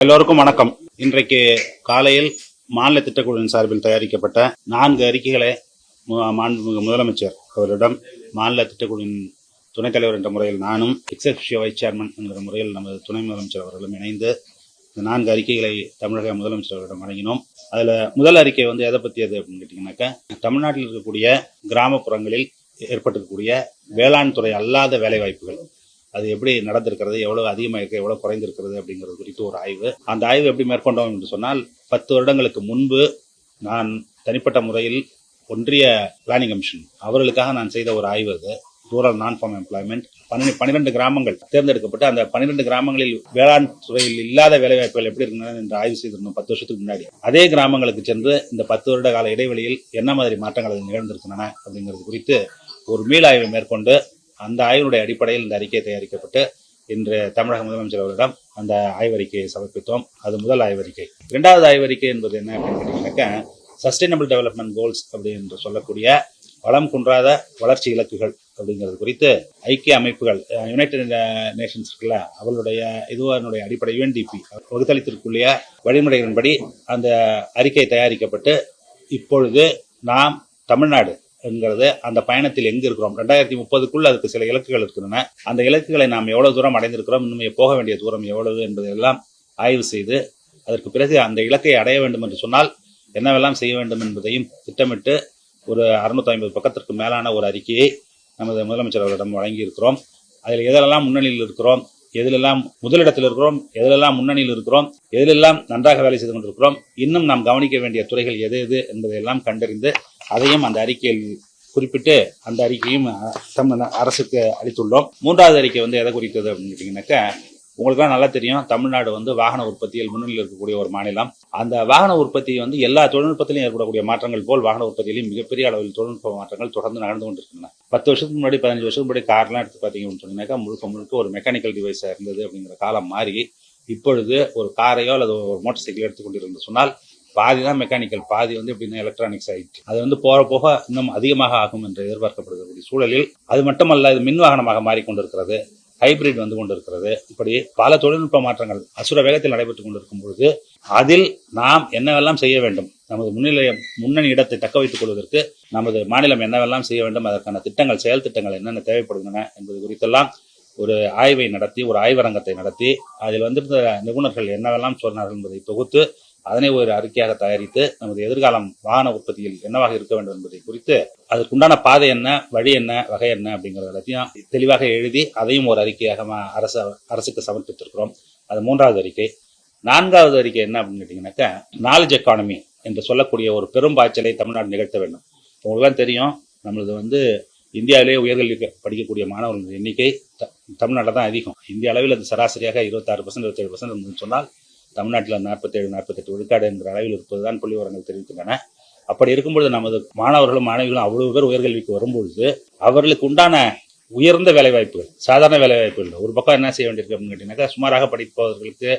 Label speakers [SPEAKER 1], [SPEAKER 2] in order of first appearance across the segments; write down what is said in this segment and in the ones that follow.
[SPEAKER 1] எல்லோருக்கும் வணக்கம். இன்றைக்கு காலையில் மாநில திட்டக்குழுவின் சார்பில் தயாரிக்கப்பட்ட நான்கு அறிக்கைகளை மாண்புமிகு முதலமைச்சர் அவரிடம் மாநில திட்டக்குழுவின் துணைத் தலைவர் என்ற முறையில் நானும் எக்ஸெப்ஷியோ வைஸ் சேர்மன் என்கிற முறையில் நமது துணை முதலமைச்சர் அவர்களும் இணைந்து இந்த நான்கு அறிக்கைகளை தமிழக முதலமைச்சர் அவரிடம் வழங்கினோம். அதில் முதல் அறிக்கை வந்து எதை பற்றியது அப்படின்னு கேட்டிங்கனாக்கா தமிழ்நாட்டில் இருக்கக்கூடிய கிராமப்புறங்களில் ஏற்பட்டிருக்கக்கூடிய வேளாண் துறை அல்லாத வேலைவாய்ப்புகள். அது எப்படி நடந்திருக்கிறது எவ்வளவு அதிகமாக இருக்கு எவ்வளவு குறைந்திருக்கிறது அப்படிங்கிறது குறித்து ஒரு ஆய்வு. அந்த ஆய்வு எப்படி மேற்கொண்டோம் என்று சொன்னால் பத்து வருடங்களுக்கு முன்பு நான் தனிப்பட்ட முறையில் ஒன்றிய பிளானிங் கமிஷன் அவர்களுக்காக நான் செய்த ஒரு ஆய்வு அது. ரூரல் நான் ஃபார்ம் எம்ப்ளாய்மெண்ட் பன்னெண்டு பன்னிரெண்டு கிராமங்கள் தேர்ந்தெடுக்கப்பட்டு அந்த பன்னிரெண்டு கிராமங்களில் வேளாண் துறையில் இல்லாத வேலைவாய்ப்புகள் எப்படி இருக்கின்றன என்று ஆய்வு செய்திருந்தோம் பத்து வருஷத்துக்கு முன்னாடி. அதே கிராமங்களுக்கு சென்று இந்த பத்து வருட கால இடைவெளியில் என்ன மாதிரி மாற்றங்கள் நிகழ்ந்திருக்கின்றன அப்படிங்கிறது குறித்து ஒரு மீளாய்வை மேற்கொண்டு அந்த ஆய்வினுடைய அடிப்படையில் இந்த அறிக்கை தயாரிக்கப்பட்டு இன்று தமிழக முதலமைச்சர் அவரிடம் அந்த ஆய்வறிக்கையை சமர்ப்பித்தோம். அது முதல் ஆய்வறிக்கை. இரண்டாவது ஆய்வறிக்கை என்பது என்ன அப்படின்னு கேட்டீங்கன்னாக்கா சஸ்டைனபிள் டெவலப்மெண்ட் கோல்ஸ் அப்படி என்று சொல்லக்கூடிய வளம் குன்றாத வளர்ச்சி இலக்குகள் அப்படிங்கிறது குறித்து ஐக்கிய அமைப்புகள் யுனைடெட் நேஷன்ஸ் இருக்குல்ல அவளுடைய இதுவனுடைய அடிப்படை யூஎன்டிபி வகுத்தளித்திற்குள்ளே வழிமுறைகளின்படி அந்த அறிக்கை தயாரிக்கப்பட்டு இப்பொழுது நாம் தமிழ்நாடு என்கிறது அந்த பயணத்தில் எங்க இருக்கிறோம்? ரெண்டாயிரத்தி முப்பதுக்குள்ள அதுக்கு சில இலக்குகள் இருக்கின்றன. அந்த இலக்குகளை நாம் எவ்வளவு தூரம் அடைந்திருக்கிறோம்? இன்னும் போக வேண்டிய தூரம் எவ்வளவு என்பதையெல்லாம் ஆய்வு செய்து அதற்கு பிறகு அந்த இலக்கை அடைய வேண்டும் என்று சொன்னால் என்னவெல்லாம் செய்ய வேண்டும் என்பதையும் திட்டமிட்டு ஒரு அறுநூத்தி ஐம்பது பக்கத்திற்கு மேலான ஒரு அறிக்கையை நமது முதலமைச்சர் அவர்களிடம் வழங்கியிருக்கிறோம். அதில் எதிலெல்லாம் முன்னணியில் இருக்கிறோம்? எதிலெல்லாம் முதலிடத்தில் இருக்கிறோம்? எதிலெல்லாம் முன்னணியில் இருக்கிறோம்? எதிலெல்லாம் நன்றாக வேலை செய்து கொண்டிருக்கிறோம்? இன்னும் நாம் கவனிக்க வேண்டிய துறைகள் எது எது என்பதையெல்லாம் கண்டறிந்து அதையும் அந்த அறிக்கையில் குறிப்பிட்டு அந்த அறிக்கையும் தமிழ் அரசுக்கு அளித்துள்ளோம். மூன்றாவது அறிக்கை வந்து எதை குறித்தது அப்படின்னு கேட்டீங்கன்னாக்கா உங்களுக்குலாம் நல்லா தெரியும் தமிழ்நாடு வந்து வாகன உற்பத்தியில் முன்னணியில் இருக்கக்கூடிய ஒரு மாநிலம். அந்த வாகன உற்பத்தி வந்து எல்லா தொழில்நுட்பத்திலும் ஏற்படக்கூடிய மாற்றங்கள் போல் வாகன உற்பத்தியிலும் மிகப்பெரிய அளவில் தொழில்நுட்ப மாற்றங்கள் தொடர்ந்து நடந்து கொண்டிருக்கின்றன. பத்து வருஷத்துக்கு முன்னாடி பதினஞ்சு வருஷத்துக்கு முன்னாடி கார்லாம் எடுத்து பார்த்தீங்கன்னு சொன்னீங்கன்னாக்கா முழுக்க முழுக்க ஒரு மெக்கானிக்கல் டிவைஸாக இருந்தது அப்படிங்கிற காலம் மாறி இப்பொழுது ஒரு காரையோ அல்லது ஒரு மோட்டார் சைக்கிள் எடுத்துக்கொண்டிருந்து சொன்னால் பாதி தான் மெக்கானிக்கல் பாதி வந்து எப்படின்னா எலக்ட்ரானிக்ஸ் ஆகிட்டு அது வந்து போக போக இன்னும் அதிகமாக ஆகும் என்று எதிர்பார்க்கப்படுகிற சூழலில் அது மட்டுமல்ல இது மின் வாகனமாக மாறிக்கொண்டிருக்கிறது. ஹைபிரிட் வந்து கொண்டிருக்கிறது. இப்படி பல தொழில்நுட்ப மாற்றங்கள் அசுர வேகத்தில் நடைபெற்றுக் கொண்டிருக்கும் பொழுது அதில் நாம் என்னவெல்லாம் செய்ய வேண்டும்? நமது முன்னிலை முன்னணி இடத்தை தக்க வைத்துக் கொள்வதற்கு நமது மாநிலம் என்னவெல்லாம் செய்ய வேண்டும்? அதற்கான திட்டங்கள் செயல் திட்டங்கள் என்னென்ன தேவைப்படுகின்றன என்பது குறித்தெல்லாம் ஒரு ஆய்வை நடத்தி ஒரு ஆய்வரங்கத்தை நடத்தி அதில் வந்திருந்த நிபுணர்கள் என்னவெல்லாம் சொன்னார்கள் என்பதை தொகுத்து அதனை ஒரு அறிக்கையாக தயாரித்து நமது எதிர்காலம் வாகன உற்பத்தியில் என்னவாக இருக்க வேண்டும் என்பதை குறித்து அதற்குண்டான பாதை என்ன வழி என்ன வகை என்ன அப்படிங்கிறது எல்லாத்தையும் தெளிவாக எழுதி அதையும் ஒரு அறிக்கையாக ம- அரசு அரசுக்கு சமர்ப்பித்திருக்கிறோம். அது மூன்றாவது அறிக்கை. நான்காவது அறிக்கை என்ன அப்படின்னு கேட்டிங்கனாக்கா நாலேஜ் எக்கானமி என்று சொல்லக்கூடிய ஒரு பெரும் பாய்ச்சலை தமிழ்நாடு நிகழ்த்த வேண்டும். உங்களுக்குலாம் தெரியும் நம்மளது வந்து இந்தியாவிலேயே உயர்கல்வி படிக்கக்கூடிய மாணவர்களின் எண்ணிக்கை த- தமிழ்நாட்டில் தான் அதிகம். இந்திய அளவில் அது சராசரியாக இருபத்தாறு பர்சன்ட் இருபத்தேழு பர்சன்ட் சொன்னால் தமிழ்நாட்டில் நாற்பத்தேழு நாற்பத்தெட்டு விழுக்காடு என்கிற அளவில் இருப்பதுதான் புள்ளி விவரங்கள் தெரிவிக்கின்றன. அப்படி இருக்கும்பொழுது நமது மாணவர்களும் மாணவிகளும் அவ்வளவு பேர் உயர்கல்விக்கு வரும்பொழுது அவர்களுக்கு உண்டான உயர்ந்த வேலைவாய்ப்புகள் சாதாரண வேலைவாய்ப்புகள் ஒரு பக்கம் என்ன செய்ய வேண்டியிருக்கு அப்படின்னு கேட்டீங்கன்னாக்கா சுமாராக படிப்பவர்களுக்கு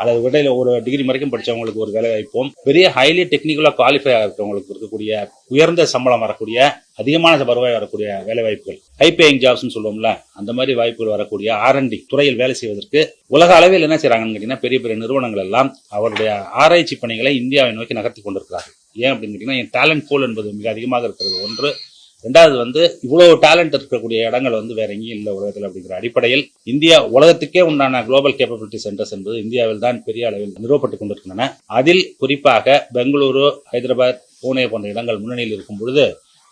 [SPEAKER 1] அல்லது இடையில ஒரு டிகிரி வரைக்கும் படித்தவங்களுக்கு ஒரு வேலை வாய்ப்பும் பெரிய ஹைலி டெக்னிக்கலாக குவாலிஃபை இருக்கிறவங்களுக்கு இருக்கக்கூடிய உயர்ந்த சம்பளம் வரக்கூடிய அதிகமான வருவாய் வரக்கூடிய வேலை வாய்ப்புகள் ஹை பேயிங் ஜாப்ஸ்னு சொல்லுவோம்ல அந்த மாதிரி வாய்ப்புகள் வரக்கூடிய ஆர்என்டி துறையில் வேலை செய்வதற்கு உலக அளவில் என்ன செய்கிறாங்கன்னு கேட்டீங்கன்னா பெரிய பெரிய நிறுவனங்கள் எல்லாம் அவருடைய ஆராய்ச்சி பணிகளை இந்தியாவை நோக்கி நகர்த்தி கொண்டிருக்கிறார்கள். ஏன் அப்படின்னு கேட்டீங்கன்னா டேலண்ட் போல் என்பது மிக அதிகமாக இருக்கிறது. ஒன்று ரெண்டாவது வந்து இவ்வளவு டேலண்ட் இருக்கக்கூடிய இடங்கள் வந்து வேற எங்கேயும் இல்லை உலகத்தில் அப்படிங்கிற அடிப்படையில் இந்தியா உலகத்துக்கே உண்டான குளோபல் கேப்பபிலிட்டி சென்டர்ஸ் என்பது இந்தியாவில் தான் பெரிய அளவில் நிறுவப்பட்டுக் கொண்டிருக்கின்றன. அதில் குறிப்பாக பெங்களூரு ஹைதராபாத் பூனே போன்ற இடங்கள் முன்னணியில் இருக்கும் பொழுது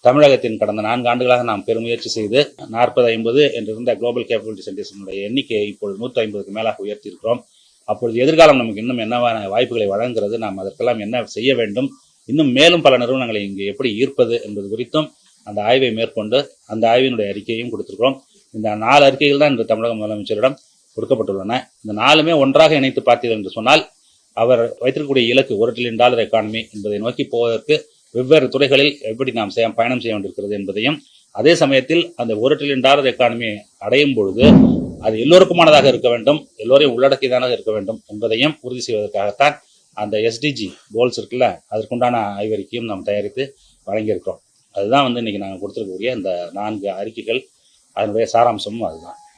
[SPEAKER 1] தமிழகத்தின் கடந்த நான்கு ஆண்டுகளாக நாம் பெருமுயற்சி செய்து நாற்பது ஐம்பது என்றிருந்த குளோபல் கேப்பபிலிட்டி சென்டர்ஸினுடைய எண்ணிக்கையை இப்பொழுது நூற்றி ஐம்பதுக்கு மேலாக உயர்த்தியிருக்கிறோம். அப்பொழுது எதிர்காலம் நமக்கு இன்னும் என்னவான வாய்ப்புகளை வழங்குகிறது நாம் அதற்கெல்லாம் என்ன செய்ய வேண்டும் இன்னும் மேலும் பல நிறுவனங்களை இங்கு எப்படி ஈர்ப்பது என்பது குறித்தும் அந்த ஆய்வை மேற்கொண்டு அந்த ஆய்வினுடைய அறிக்கையும் கொடுத்திருக்கிறோம். இந்த நாலு அறிக்கைகள் தான் இன்று தமிழக முதலமைச்சரிடம் கொடுக்கப்பட்டுள்ளன. இந்த நாலுமே ஒன்றாக இணைத்து பார்த்தீர்கள் என்று சொன்னால் அவர் வைத்திருக்கக்கூடிய இலக்கு ஒரு ட்ரில்லியன் டாலர் எக்கானமி என்பதை நோக்கி போவதற்கு வெவ்வேறு துறைகளில் எப்படி நாம் செய்ய பயணம் செய்ய வேண்டியிருக்கிறது என்பதையும் அதே சமயத்தில் அந்த ஒரு ட்ரில்லியன் டாலர் எக்கானமி அடையும் பொழுது அது எல்லோருக்குமானதாக இருக்க வேண்டும் எல்லோரையும் உள்ளடக்கியதானதாக இருக்க வேண்டும் என்பதையும் உறுதி செய்வதற்காகத்தான் அந்த எஸ்டிஜி கோல்ஸ் இருக்குல்ல அதற்குண்டான ஆய்வறிக்கையும் நாம் தயாரித்து வழங்கியிருக்கிறோம். அதுதான் வந்து இன்றைக்கி நாங்கள் கொடுத்துருக்கக்கூடிய இந்த நான்கு அறிக்கைகள் அதனுடைய சாராம்சமும் அதுதான்.